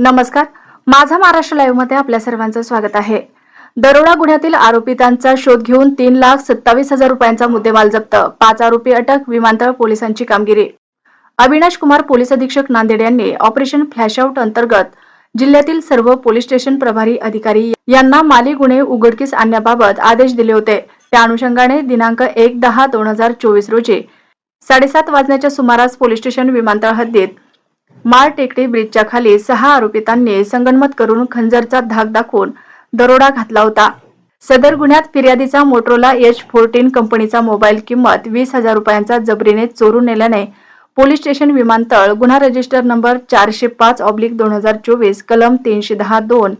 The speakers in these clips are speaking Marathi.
नमस्कार. माझा महाराष्ट्र लाईव्हमध्ये आपल्या सर्वांचं स्वागत आहे. दरोडा गुन्ह्यातील आरोपितांचा शोध घेऊन तीन लाख सत्तावीस हजार रुपयांचा मुद्देमाल जप्त पाच आरोपी अटक विमानतळ पोलिसांची कामगिरी. अविनाश कुमार पोलीस अधीक्षक नांदेड यांनी ऑपरेशन फ्लॅशआउट अंतर्गत जिल्ह्यातील सर्व पोलीस स्टेशन प्रभारी अधिकारी यांना माली गुन्हे उघडकीस आणण्याबाबत आदेश दिले होते. त्या अनुषंगाने दिनांक एक दहा दोन हजार चोवीस रोजी साडेसात वाजण्याच्या सुमारास पोलीस स्टेशन विमानतळ हद्दीत माळ टेकडी ब्रिजच्या खाली सहा आरोपितांनी संगणमत करून खंजरचा धाक दाखवून दरोडा घातला होता. सदर गुन्ह्यात फिर्यादीचा मोटरोला एच फोर्टीन कंपनीचा मोबाईल किंमत वीस हजार रुपयांचा जबरीने चोरून नेल्याने पोलीस स्टेशन विमानतळ गुन्हा रजिस्टर नंबर चारशे पाच ऑब्लिक दोन हजार चोवीस कलम तीनशे दहा दोन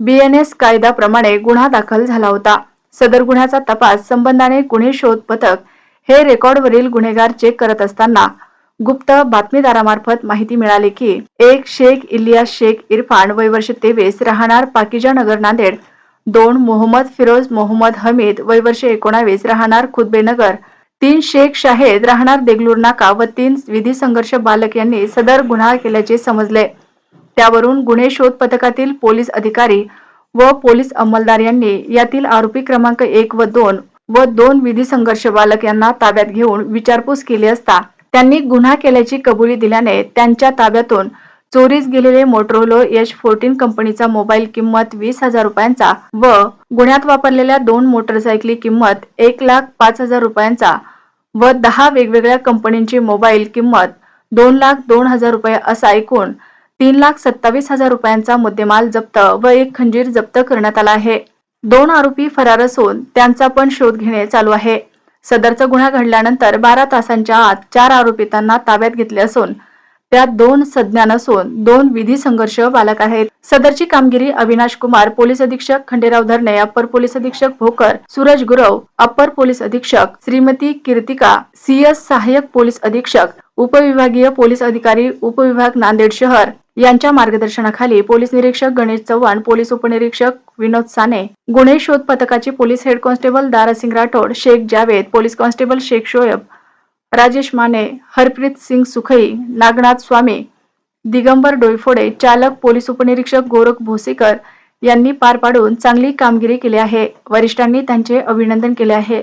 बीएनएस कायद्याप्रमाणे गुन्हा दाखल झाला होता. सदर गुन्ह्याचा तपास संबंधाने गुन्हे शोध पथक हे रेकॉर्डवरील गुन्हेगार चेक करत असताना गुप्त बातमीदारामार्फत माहिती मिळाली की एक शेख इलियास शेख इरफान वय वर्ष तेवीस राहणार पाकिजा नगर नांदेड. दोन मोहम्मद फिरोज मोहम्मद हमीद वय वर्ष एकोणावीस राहणार खुदबेनगर तीन शेख शाहेद राहणार देगलूर नाका व तीन विधी संघर्ष बालक यांनी सदर गुन्हा केल्याचे समजले. त्यावरून गुन्हे शोध पथकातील पोलीस अधिकारी व पोलीस अंमलदार यांनी यातील आरोपी क्रमांक एक व दोन व दोन विधी संघर्ष बालक यांना ताब्यात घेऊन विचारपूस केली असता त्यांनी गुन्हा केल्याची कबुली दिल्याने त्यांच्या ताब्यातून चोरीस गेलेले मोटरोलो यश फोर्टीन कंपनीचा मोबाईल किंमत वीस हजार रुपयांचा व गुन्ह्यात वापरलेल्या दोन मोटरसायकली किंमत एक लाख पाच हजार रुपयांचा व दहा वेगवेगळ्या कंपनींची मोबाईल किंमत दोन लाख दोन हजार रुपये असा एकूण तीन लाख सत्तावीस हजार रुपयांचा मुद्देमाल जप्त व एक खंजीर जप्त करण्यात आला आहे. दोन आरोपी फरार असून त्यांचा पण शोध घेणे चालू आहे. सदरचा गुन्हा घडल्यानंतर बारा तासांच्या आत चार आरोपितांना ताब्यात घेतले असून त्यात दोन सज्ञान असून दोन विधी संघर्ष बालक आहेत. सदरची कामगिरी अविनाश कुमार पोलीस अधीक्षक खंडेराव धरणे अप्पर पोलीस अधीक्षक भोकर सूरज गुरव अप्पर पोलीस अधीक्षक श्रीमती कीर्तिका सीएस सहाय्यक पोलीस अधीक्षक उपविभागीय पोलीस अधिकारी उपविभाग नांदेड शहर यांच्या मार्गदर्शनाखाली पोलीस निरीक्षक गणेश चव्हाण पोलीस उपनिरीक्षक विनोद साने गुन्हे शोध पथकाचे police head constable Darasingh Rathod Shaikh Javed police constable Shaikh Shoaib Rajesh Mane Harpreet Singh Sukhai Nagnath Swami Digambar Doiphode चालक पोलीस उपनिरीक्षक गोरख भोसेकर यांनी पार पाडून चांगली कामगिरी केली आहे. वरिष्ठांनी त्यांचे अभिनंदन केले आहे.